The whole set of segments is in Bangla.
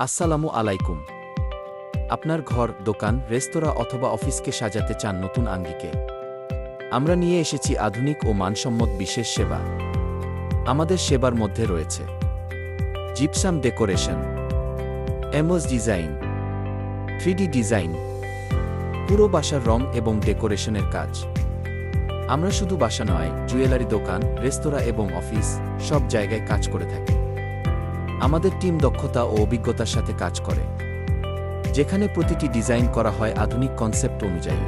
আসসালামু আলাইকুম। আপনার ঘর, দোকান, রেস্তোরাঁ অথবা অফিসকে সাজাতে চান নতুন আঙ্গিকে। আমরা নিয়ে এসেছি আধুনিক ও মানসম্মত বিশেষ সেবা। আমাদের সেবার মধ্যে রয়েছে। Gypsum decoration emboss design, three D design, পুরো বাসার রং এবং ডেকোরেশনের কাজ। আমরা শুধু বাসা নয়, জুয়েলারি দোকান, রেস্তোরাঁ এবং অফিস সব জায়গায় কাজ করে থাকি। আমাদের টিম দক্ষতা ও অভিজ্ঞতার সাথে কাজ করে, যেখানে প্রতিটি ডিজাইন করা হয় আধুনিক কনসেপ্ট অনুযায়ী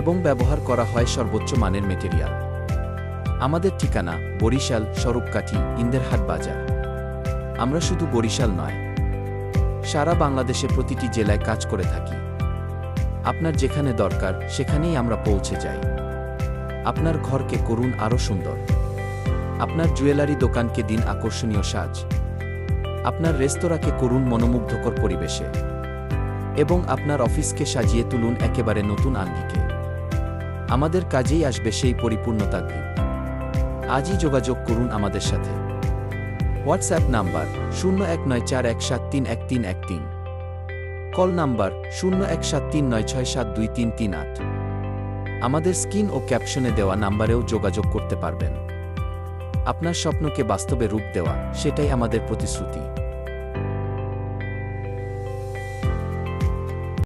এবং ব্যবহার করা হয় সর্বোচ্চ মানের মেটেরিয়াল। আমাদের ঠিকানা বরিশাল স্বরূপকাঠি ইন্দেরহাট বাজার। আমরা শুধু বরিশাল নয়, সারা বাংলাদেশে প্রতিটি জেলায় কাজ করে থাকি। আপনার যেখানে দরকার, সেখানেই আমরা পৌঁছে যাই। আপনার ঘরকে করুন আরও সুন্দর। আপনার জুয়েলারি দোকানকে দিন আকর্ষণীয় সাজ। আপনার রেস্তোরাঁকে করুন মনোমুগ্ধকর পরিবেশে এবং আপনার অফিসকে সাজিয়ে তুলুন একেবারে নতুন আঙ্গিকে। আমাদের কাজেই আসবে সেই পরিপূর্ণতা দিন। আজই যোগাযোগ করুন আমাদের সাথে। হোয়াটসঅ্যাপ নাম্বার শূন্য এক নয় চার এক সাত তিন এক তিন এক তিন। কল নাম্বার শূন্য এক সাত তিন নয় ছয় সাত দুই তিন তিন আট। আমাদের স্ক্রিন ও ক্যাপশনে দেওয়া নাম্বারেও যোগাযোগ করতে পারবেন। আপনার স্বপ্নকে বাস্তবে রূপ দেওয়া সেটাই আমাদের প্রতিশ্রুতি।